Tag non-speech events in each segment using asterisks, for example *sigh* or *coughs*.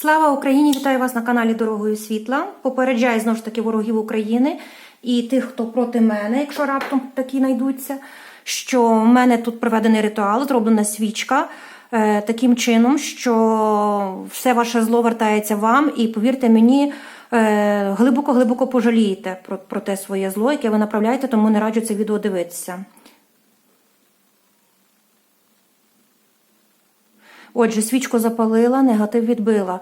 Слава Україні! Вітаю вас на каналі Дорогою Світла. Попереджаю знову ж таки ворогів України і тих, хто проти мене, якщо раптом такі знайдуться, що в мене тут проведений ритуал, зроблена свічка е, таким чином, що все ваше зло вертається вам, і повірте мені, е, глибоко-глибоко пожалієте про, про те своє зло, яке ви направляєте, тому не раджу це відео дивитися. Отже, свічку запалила, негатив відбила.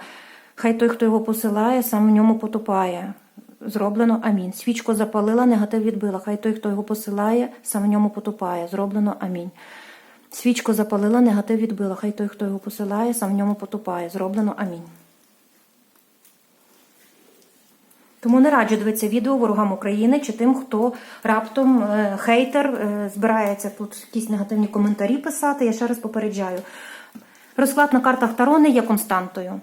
Хай той, хто його посилає, сам в ньому потопає. Зроблено амінь. Свічку запалила, негатив відбила. Хай той, хто його посилає, сам в ньому потопає. Зроблено амінь. Свічку запалила, негатив відбила. Хай той, хто його посилає, сам в ньому потопає. Зроблено амінь. Тому не раджу дивитися відео ворогам України чи тим, хто раптом е, хейтер е, збирається тут якісь негативні коментарі писати. Я ще раз попереджаю. Розклад на картах Таро не є константою.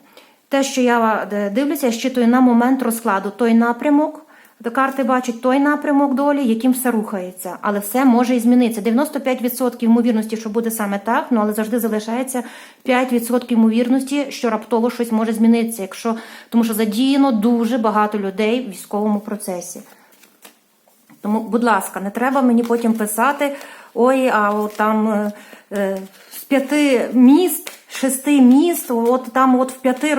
Те, що я е, дивлюся, я щитую на момент розкладу той напрямок. Карти бачать той напрямок долі, яким все рухається, але все може і змінитися. 95% ймовірності, що буде саме так, ну але завжди залишається 5% ймовірності, що раптово щось може змінитися, якщо тому що задіяно дуже багато людей в військовому процесі. Тому, будь ласка, не треба мені потім писати: ой, а от там е, е, з п'яти міст, шести міст, от там от в п'яти е,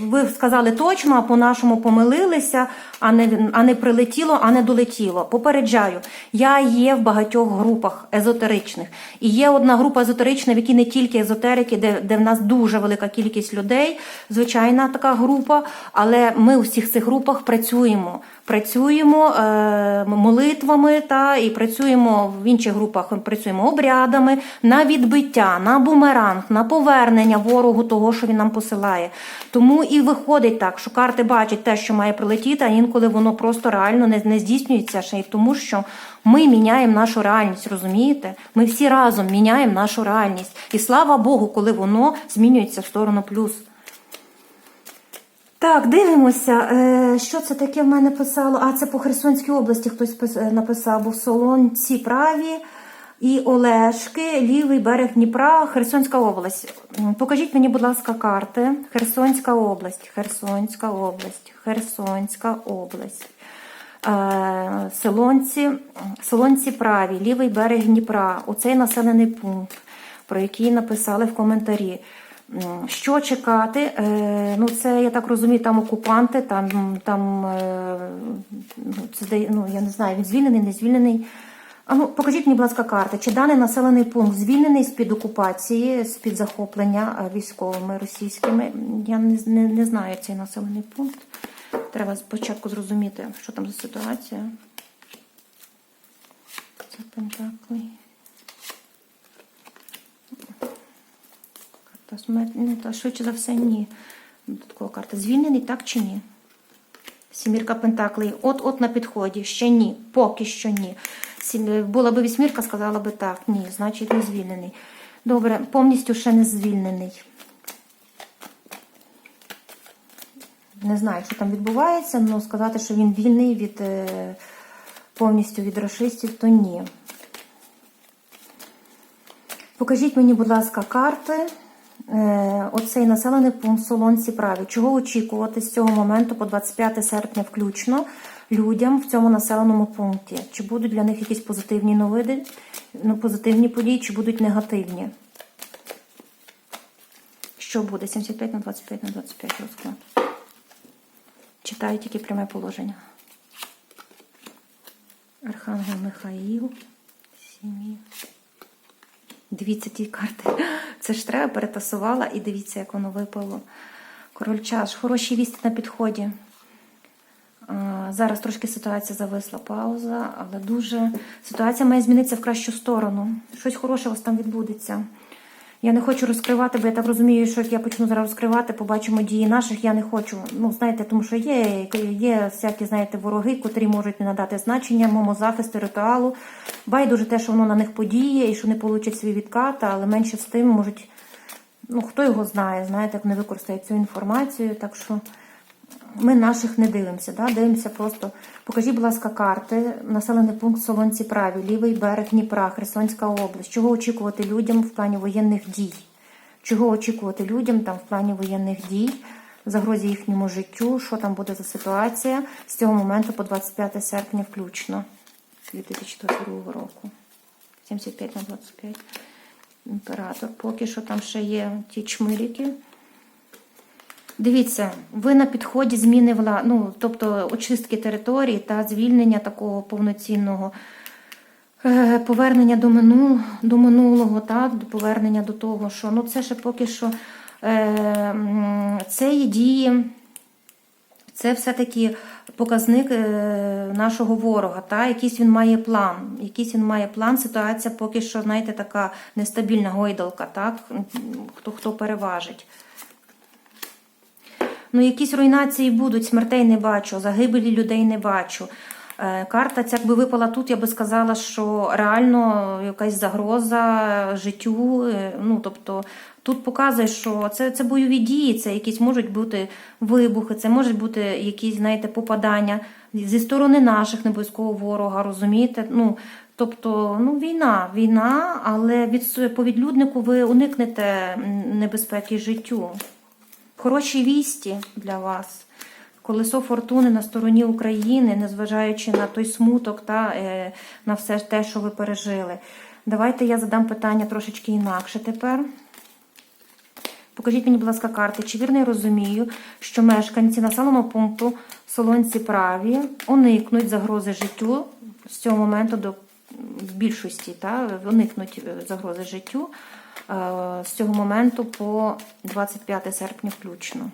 ви сказали точно, а по-нашому помилилися, а не, а не прилетіло, а не долетіло. Попереджаю, я є в багатьох групах езотеричних. І є одна група езотерична, в якій не тільки езотерики, де, де в нас дуже велика кількість людей, звичайна така група, але ми у всіх цих групах працюємо. Працюємо е, молитвами та і працюємо в інших групах. Працюємо обрядами на відбиття, на бумеранг, на повернення ворогу того, що він нам посилає. Тому і виходить так, що карти бачать те, що має прилетіти, а інколи воно просто реально не, не здійснюється ще й тому, що ми міняємо нашу реальність, розумієте? Ми всі разом міняємо нашу реальність. І слава Богу, коли воно змінюється в сторону плюс. Так, дивимося, е, що це таке в мене писало. А це по Херсонській області хтось написав, бо Солонці праві і Олешки, лівий берег Дніпра, Херсонська область. Покажіть мені, будь ласка, карти. Херсонська область, Херсонська область, Херсонська область. Е, Солонці, Солонці праві, лівий берег Дніпра. Оцей населений пункт, про який написали в коментарі. Що чекати? Е, Ну, це я так розумію, там окупанти, там, там е, це ну, я не знаю, він звільнений, не звільнений. А ну, покажіть мені, будь ласка, карти. Чи даний населений пункт звільнений з-під окупації, з-під захоплення е, військовими російськими? Я не, не, не знаю цей населений пункт. Треба спочатку зрозуміти, що там за ситуація. Це Пентакли. Карта смерті. Ну, та швидше за все, ні. Додаткова карта. Звільнений, так чи ні? Сімірка Пентаклей. От-от на підході. Ще ні. Поки що ні. Сім- Була би вісьмірка, сказала би так. Ні, значить не звільнений. Добре, повністю ще не звільнений. Не знаю, що там відбувається, але сказати, що він вільний від е, повністю від расистів, то ні. Покажіть мені, будь ласка, карти. Е, Оцей населений пункт Солонці праві. Чого очікувати з цього моменту по 25 серпня включно людям в цьому населеному пункті? Чи будуть для них якісь позитивні новини, ну, позитивні події, чи будуть негативні? Що буде? 75 на 25 на 25 розклад. Читаю тільки пряме положення. Архангел Михаїл. Сім'ї. Дивіться ті карти. Це ж треба перетасувала і дивіться, як воно випало. Король чаш. Хороші вісті на підході. Зараз трошки ситуація зависла, пауза, але дуже ситуація має змінитися в кращу сторону. Щось хороше у вас там відбудеться. Я не хочу розкривати, бо я так розумію, що як я почну зараз розкривати, побачимо дії наших. Я не хочу. Ну, знаєте, тому що є, є всякі, знаєте, вороги, котрі можуть не надати значення моєму захисту, ритуалу. Байдуже те, що воно на них подіє і що не получать свій відкат, але менше з тим можуть. Ну, хто його знає, знаєте, як вони використають цю інформацію. Так що ми наших не дивимося, да? дивимося просто. Покажіть, будь ласка, карти. Населений пункт Солонці праві, лівий берег Дніпра, Херсонська область. Чого очікувати людям в плані воєнних дій? Чого очікувати людям там в плані воєнних дій загрозі їхньому життю, що там буде за ситуація з цього моменту по 25 серпня включно 2022 року. 75 на 25. Імператор. Поки що там ще є ті чмирики. Дивіться, ви на підході зміни вла... ну, тобто очистки території та звільнення такого повноцінного е, повернення до, мину... до минулого, та, повернення до того, що ну, це ще поки що е, це є дії. Це все-таки показник е, нашого ворога. Та? Якийсь він має план. Якийсь він має план. Ситуація поки що, знаєте, така нестабільна гойдалка, так? Хто хто переважить. Ну, якісь руйнації будуть, смертей не бачу, загибелі людей не бачу. Е, Карта ця якби випала тут, я би сказала, що реально якась загроза життю. е, Ну, тобто, тут показує, що це, це бойові дії, це якісь можуть бути вибухи, це можуть бути якісь, знаєте, попадання зі сторони наших не ворога, розумієте? Ну, тобто, ну, війна, війна, але від по відлюднику ви уникнете небезпеки життю. Хороші вісті для вас. Колесо фортуни на стороні України, незважаючи на той смуток та е, на все те, що ви пережили. Давайте я задам питання трошечки інакше тепер. Покажіть мені, будь ласка, карти. Чи вірно я розумію, що мешканці населеного пункту Солонці праві уникнуть загрози життю з цього моменту до більшості, та, уникнуть е, загрози життю з цього моменту по 25 серпня включно.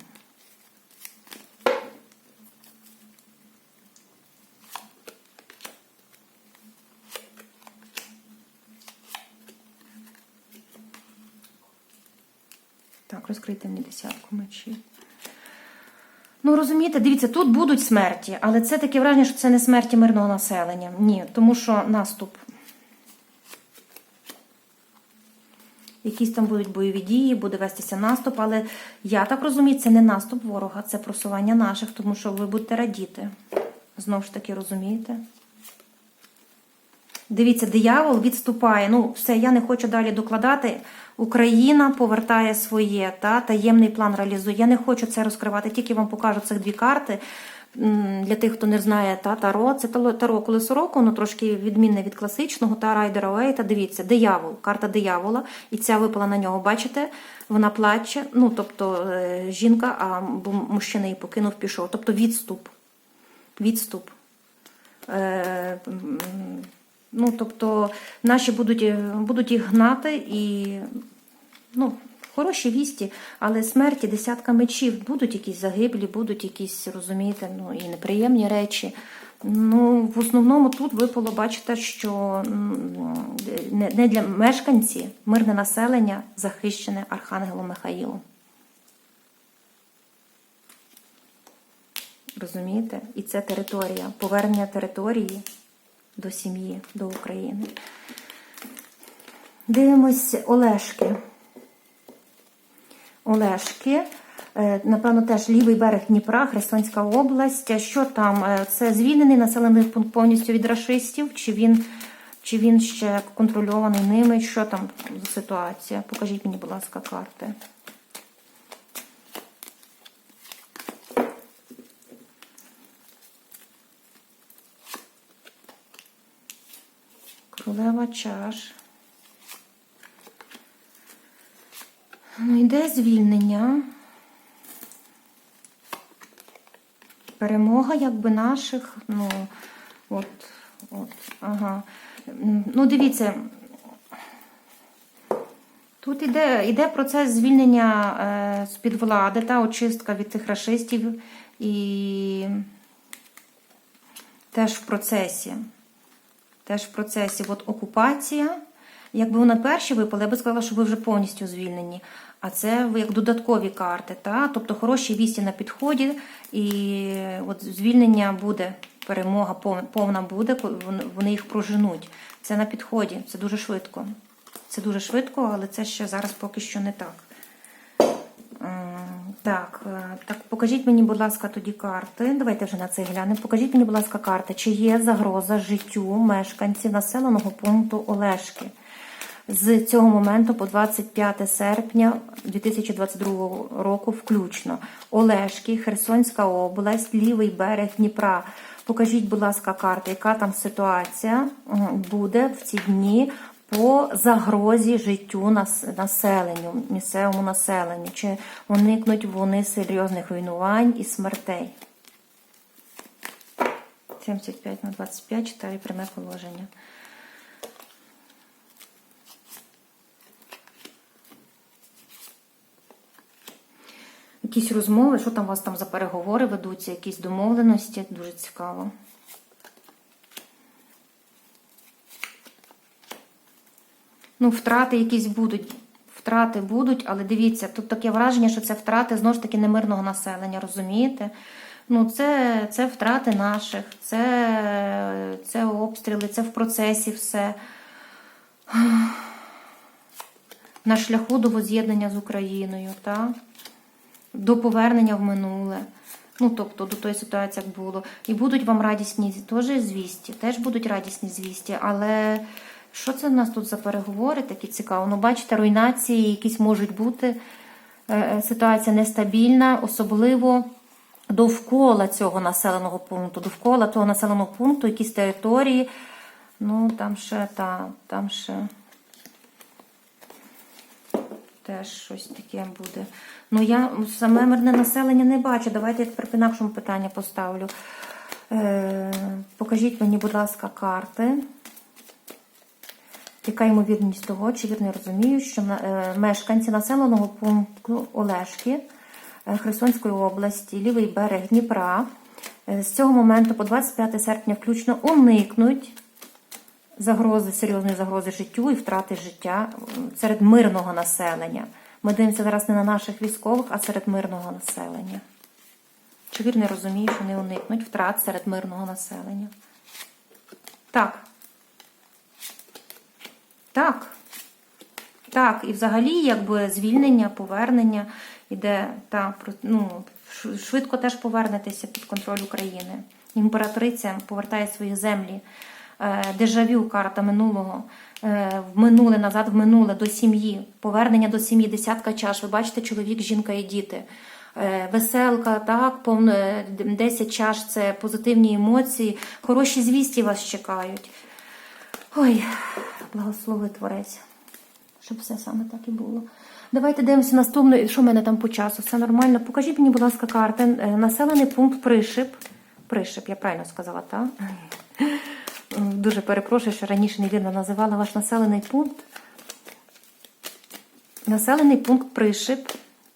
Так, розкрийте мені десятку мечів. Ну, розумієте, дивіться, тут будуть смерті, але це таке враження, що це не смерті мирного населення. Ні, тому що наступ. Якісь там будуть бойові дії, буде вестися наступ, але я так розумію, це не наступ ворога, це просування наших, тому що ви будете радіти. Знову ж таки, розумієте? Дивіться, диявол відступає. Ну, все, я не хочу далі докладати. Україна повертає своє, та, таємний план реалізує. Я не хочу це розкривати, тільки вам покажу цих дві карти. Для тих, хто не знає, та Таро, це Таро колесо року, воно трошки відмінне від класичного, та Райдера Уейта. Дивіться, диявол, карта диявола, і ця випала на нього. Бачите, вона плаче. Ну, тобто е, жінка, а мужчина її покинув, пішов. Тобто відступ. Відступ. Е, Ну, тобто, наші будуть, е, будуть їх гнати і ну, хороші вісті, але смерті, десятка мечів, будуть якісь загиблі, будуть якісь, розумієте, ну і неприємні речі. Ну, в основному тут випало, бачите, що не для мешканці, мирне населення захищене Архангелом Михаїлом. Розумієте? І це територія, повернення території до сім'ї, до України. Дивимось Олешки. Олешки. Е, Напевно, теж лівий берег Дніпра, Херсонська область. Що там? Е, Це звільнений населений пункт повністю від рашистів? Чи він, чи він ще контрольований ними? Що там за ситуація? Покажіть мені, будь ласка, карти. Королева чаш. Ну, йде звільнення. Перемога якби наших, ну, от, от, ага. Ну, дивіться, тут іде, іде процес звільнення е, з-під влади та очистка від тих рашистів і теж в процесі. Теж в процесі от окупація. Якби вона перші випали, я би сказала, що ви вже повністю звільнені. А це як додаткові карти. Та? Тобто хороші вісті на підході, і от звільнення буде, перемога повна буде, вони- їх проженуть. Це на підході, це дуже швидко. Це дуже швидко, але це ще зараз поки що не так. Так, е, так, покажіть мені, будь ласка, тоді карти. Давайте вже на це глянемо. Покажіть мені, будь ласка, карти, чи є загроза життю мешканців населеного пункту Олешки. З цього моменту по 25 серпня 2022 року включно. Олешки, Херсонська область, лівий берег Дніпра. Покажіть, будь ласка, карти, яка там ситуація буде в ці дні по загрозі життю нас- населенню, місцевому населенню. Чи уникнуть вони серйозних руйнувань і смертей? 75 на 25 читаю пряме положення. Якісь розмови, що там у вас там за переговори ведуться, якісь домовленості, дуже цікаво. Ну, втрати якісь будуть. Втрати будуть, але дивіться, тут таке враження, що це втрати знову ж таки немирного населення, розумієте? Ну, це, це втрати наших, це, це обстріли, це в процесі все. *sighs* На шляху до воз'єднання з Україною, так? До повернення в минуле. Ну, тобто до тої ситуації, як було. І будуть вам радісні теж звісті, теж будуть радісні звісті, але що це в нас тут за переговори такі цікаво? Ну, бачите, руйнації якісь можуть бути. Е, е, Ситуація нестабільна, особливо довкола цього населеного пункту, довкола того населеного пункту, якісь території. Ну, там ще, та, там ще теж щось таке буде. Ну, я саме мирне населення не бачу. Давайте я тепер інакшому питання поставлю. Е, покажіть мені, будь ласка, карти. Яка ймовірність того, чи вірно я розумію, що е, мешканці населеного пункту Олешки е, Херсонської області, лівий берег Дніпра, е, з цього моменту по 25 серпня включно уникнуть загрози, серйозної загрози життю і втрати життя серед мирного населення. Ми дивимося зараз не на наших військових, а серед мирного населення. Чи вірно я розумію, що не уникнуть втрат серед мирного населення? Так. Так. Так, і взагалі, якби звільнення, повернення іде та ну, швидко теж повернетеся під контроль України. Імператриця повертає свої землі. Е, Дежавю карта минулого, е, в минуле назад, в минуле до сім'ї, повернення до сім'ї, десятка чаш. Ви бачите, чоловік, жінка і діти. Е, Веселка, так, повно, е, 10 чаш це позитивні емоції, хороші звісті вас чекають. Ой, благослови творець, щоб все саме так і було. Давайте дивимося наступне. Що в мене там по часу? Все нормально. Покажіть мені, будь ласка, карти. Населений пункт Пришип. Пришип, я правильно сказала, так? Дуже перепрошую, що раніше невірно називала ваш населений пункт. Населений пункт Пришип.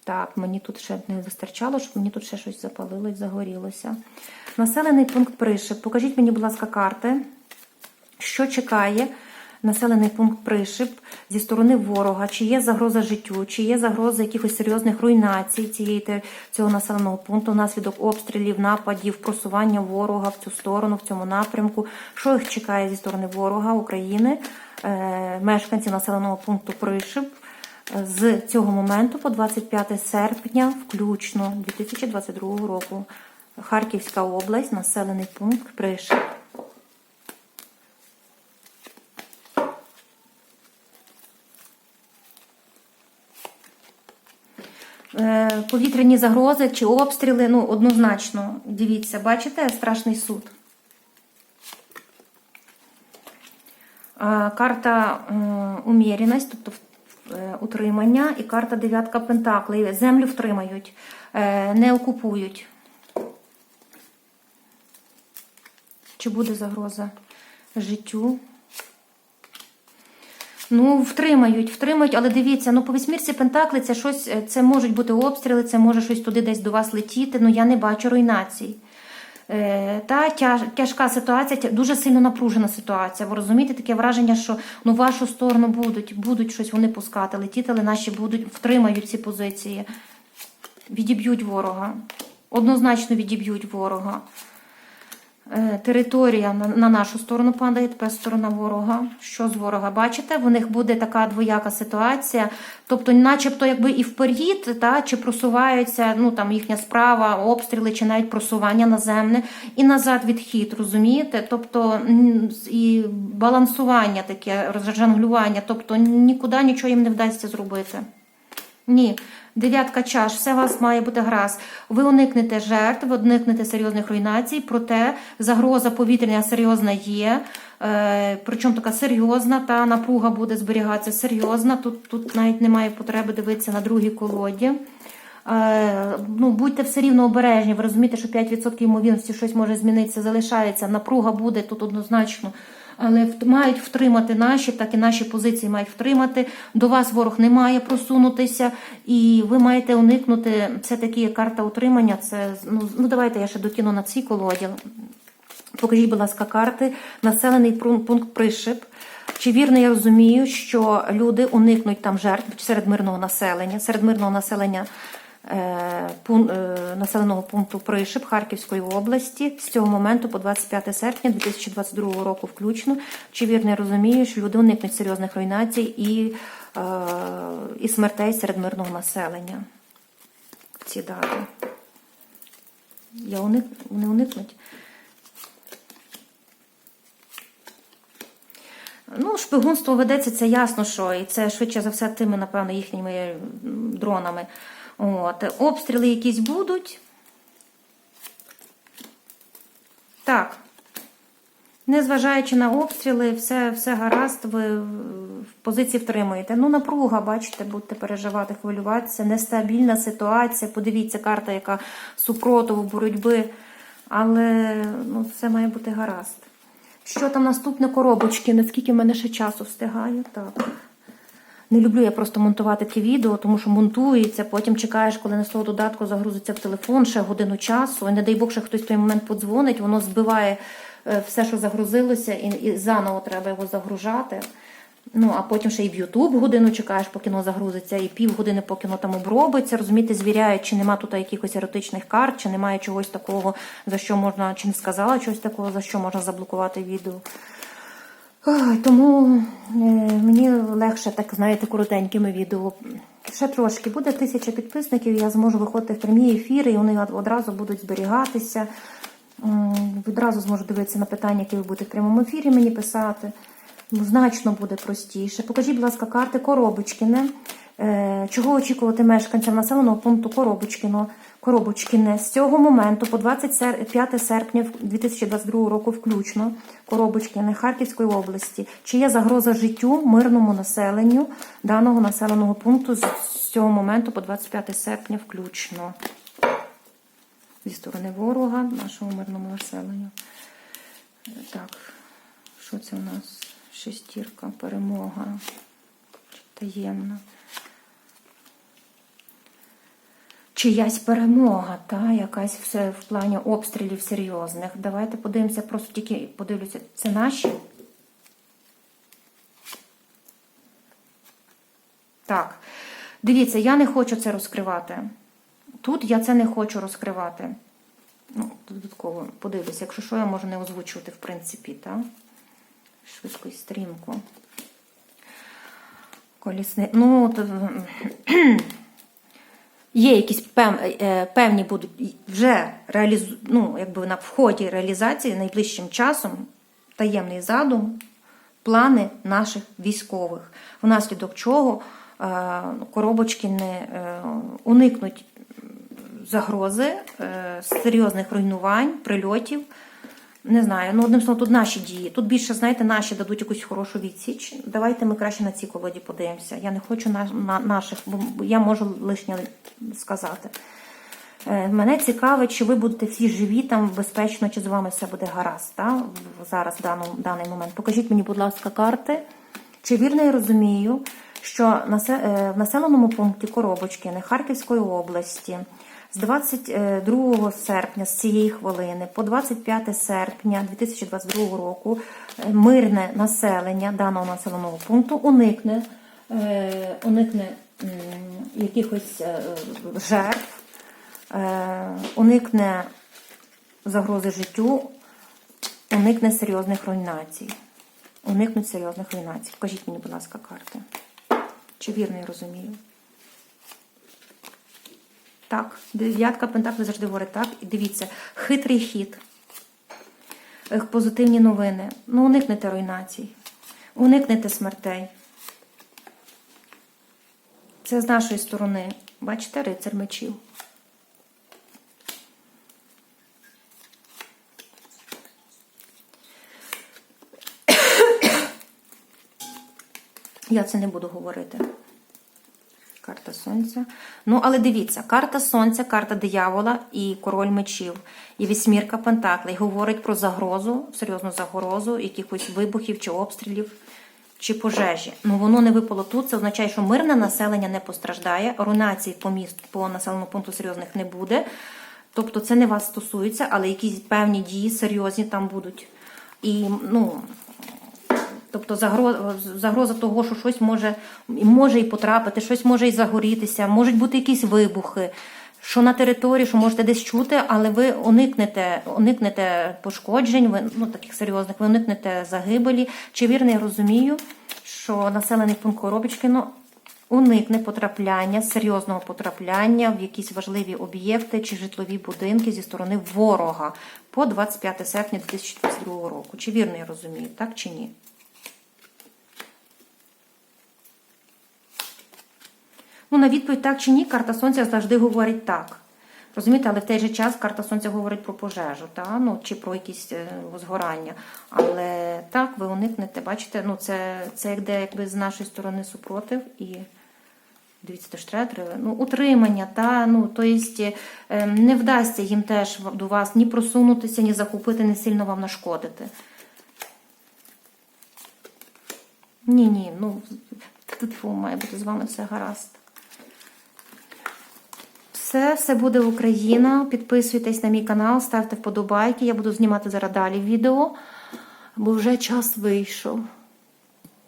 Так, мені тут ще не вистачало, щоб мені тут ще щось запалилось, загорілося. Населений пункт Пришип. Покажіть мені, будь ласка, карти. Що чекає населений пункт Пришип зі сторони ворога? Чи є загроза життю, чи є загроза якихось серйозних руйнацій цієї цього населеного пункту внаслідок обстрілів, нападів, просування ворога в цю сторону, в цьому напрямку? Що їх чекає зі сторони ворога України, е, мешканці населеного пункту Пришип? е, З цього моменту по 25 серпня, включно 2022 року, Харківська область, населений пункт Пришип. Е, повітряні загрози чи обстріли, ну, однозначно, дивіться, бачите, страшний суд. Карта е, тобто е, утримання, і карта дев'ятка пентаклей. Землю втримають, е, не окупують. Чи буде загроза життю? Ну, втримають, втримають, але дивіться, ну по вісьмірці Пентакли це щось, е, це можуть бути обстріли, це може щось туди десь до вас летіти. Ну я не бачу руйнацій. Е, та тяж, тяжка ситуація, дуже сильно напружена ситуація. Ви розумієте, таке враження, що ну вашу сторону будуть, будуть щось вони пускати, летіти, але наші будуть втримають ці позиції, відіб'ють ворога. Однозначно відіб'ють ворога. Е, Територія на, на нашу сторону падає, тепер сторона ворога. Що з ворога? Бачите, в них буде така двояка ситуація. Тобто, начебто, якби і вперед, та, чи просуваються, ну там їхня справа, обстріли, чи навіть просування наземне, і назад відхід, розумієте? Тобто і балансування таке, розжанглювання, тобто нікуди нічого їм не вдасться зробити. Ні. Дев'ятка чаш, все у вас має бути гаразд. Ви уникнете жертв, ви уникнете серйозних руйнацій, проте загроза повітряна серйозна є. Е, причому така серйозна, та напруга буде зберігатися серйозна. Тут, тут навіть немає потреби дивитися на другій колоді. Е, ну, будьте все рівно обережні. Ви розумієте, що 5% ймовірності щось може змінитися, залишається. Напруга буде тут однозначно. Але мають втримати наші, так і наші позиції мають втримати. До вас ворог не має просунутися, і ви маєте уникнути. Це такі карта утримання. Це ну, ну давайте я ще докину на цій колоді. Покажіть, будь ласка, карти. Населений пункт Пришип. Чи вірно я розумію, що люди уникнуть там жертв серед мирного населення, серед мирного населення населеного пункту Пришип Харківської області з цього моменту по 25 серпня 2022 року включно. Чи вірно я розумію, що люди уникнуть серйозних руйнацій і, е, і смертей серед мирного населення? Ці дати. Я уник... Вони уникнуть. Ну, шпигунство ведеться, це ясно, що і це швидше за все тими, напевно, їхніми дронами. От. Обстріли якісь будуть. Так. Незважаючи на обстріли, все, все гаразд, ви в позиції втримуєте. Ну, напруга, бачите, будете переживати, хвилюватися. Нестабільна ситуація. Подивіться, карта, яка супротиву боротьби. Але ну, все має бути гаразд. Що там наступне коробочки? Наскільки в мене ще часу встигаю? Так. Не люблю я просто монтувати ті відео, тому що монтується, потім чекаєш, коли на того додатку загрузиться в телефон, ще годину часу. І не дай Бог, що хтось в той момент подзвонить, воно збиває е, все, що загрузилося, і, і заново треба його загружати. Ну, а потім ще і в YouTube годину чекаєш, поки воно загрузиться, і півгодини, поки воно там обробиться. Розумієте, звіряють, чи нема тут якихось еротичних карт, чи немає чогось такого, за що можна, чи не сказала чогось такого, за що можна заблокувати відео. Тому е, мені легше, так знаєте, коротенькими відео. Ще трошки буде тисяча підписників, я зможу виходити в прямі ефіри, і вони одразу будуть зберігатися. Відразу зможу дивитися на питання, які ви будете в прямому ефірі мені писати. Ну, Значно буде простіше. Покажіть, будь ласка, карти Коробочкіне. Е, Чого очікувати мешканцям населеного пункту Коробочкіно, Коробочкіне з цього моменту по 25 серпня 2022 року включно Коробочкіне Харківської області. Чи є загроза життю мирному населенню даного населеного пункту з цього моменту по 25 серпня включно? Зі сторони ворога, нашого мирному населенню. Так, що це у нас? Шестірка, перемога. Таємна. Чиясь перемога, та якась все в плані обстрілів серйозних. Давайте подивимося, просто тільки подивлюся, це наші. Так, дивіться, я не хочу це розкривати. Тут я це не хочу розкривати. Ну, додатково подивлюся, якщо що, я можу не озвучувати, в принципі, так? Швидко і стрімко. Колісни. Ну, то... є якісь е, певні будуть вже реалізу... ну, якби на вході реалізації найближчим часом таємний задум, плани наших військових, внаслідок чого е, коробочки не е, уникнуть загрози, серйозних руйнувань, прильотів. Не знаю, ну одним словом, тут наші дії. Тут більше, знаєте, наші дадуть якусь хорошу відсіч. Давайте ми краще на цій колоді подивимося. Я не хочу на, на наших, бо я можу лишнє сказати. Е, Мене цікавить, чи ви будете всі живі, там безпечно, чи з вами все буде гаразд. Та? Зараз в даному, даний момент. Покажіть мені, будь ласка, карти. Чи вірно я розумію, що е, в населеному пункті Коробочкини Харківської області з 22 серпня з цієї хвилини по 25 серпня 2022 року е, мирне населення даного населеного пункту уникне, е, уникне якихось е, жертв, уникне загрози життю, Уникне серйозних руйнацій. Уникнуть серйозних руйнацій. Покажіть мені, будь ласка, карти. Чи вірно я розумію? Так, дев'ятка пентаклів завжди говорить так. І дивіться, хитрий хід. Позитивні новини. Ну, уникнете руйнацій. Уникнете смертей. Це з нашої сторони. Бачите, рицар мечів. *coughs* Я це не буду говорити. Карта сонця. Ну, але дивіться, карта сонця, карта диявола і король мечів, і вісьмірка пентаклей говорить про загрозу, серйозну загрозу, якихось вибухів чи обстрілів, чи пожежі. Ну, воно не випало тут. Це означає, що мирне населення не постраждає, руйнацій по місту, по населеному пункту серйозних не буде. Тобто це не вас стосується, але якісь певні дії серйозні там будуть. І, ну, Тобто загроза, загроза того, що щось може, може і потрапити, щось може і загорітися, можуть бути якісь вибухи, що на території, що можете десь чути, але ви уникнете, уникнете пошкоджень, ви, ну, таких серйозних, ви уникнете загибелі. Чи вірно я розумію, що населений пункт Коробочкино уникне потрапляння, серйозного потрапляння в якісь важливі об'єкти чи житлові будинки зі сторони ворога по 25 серпня 2022 року. Чи вірно я розумію, так чи ні? Ну, на відповідь так чи ні, карта сонця завжди говорить так. Розумієте, але в той же час карта сонця говорить про пожежу, та? ну, чи про якісь е, згорання. Але так, ви уникнете, бачите, ну, це, це йде якби з нашої сторони супротив і. Дивіться, теж треба, ну, утримання, та, ну, то єсть, е, не вдасться їм теж до вас ні просунутися, ні закупити, не сильно вам нашкодити. Ні, ні, ну, має бути з вами все гаразд. Все, все буде Україна. Підписуйтесь на мій канал, ставте вподобайки. Я буду знімати зараз далі відео, бо вже час вийшов.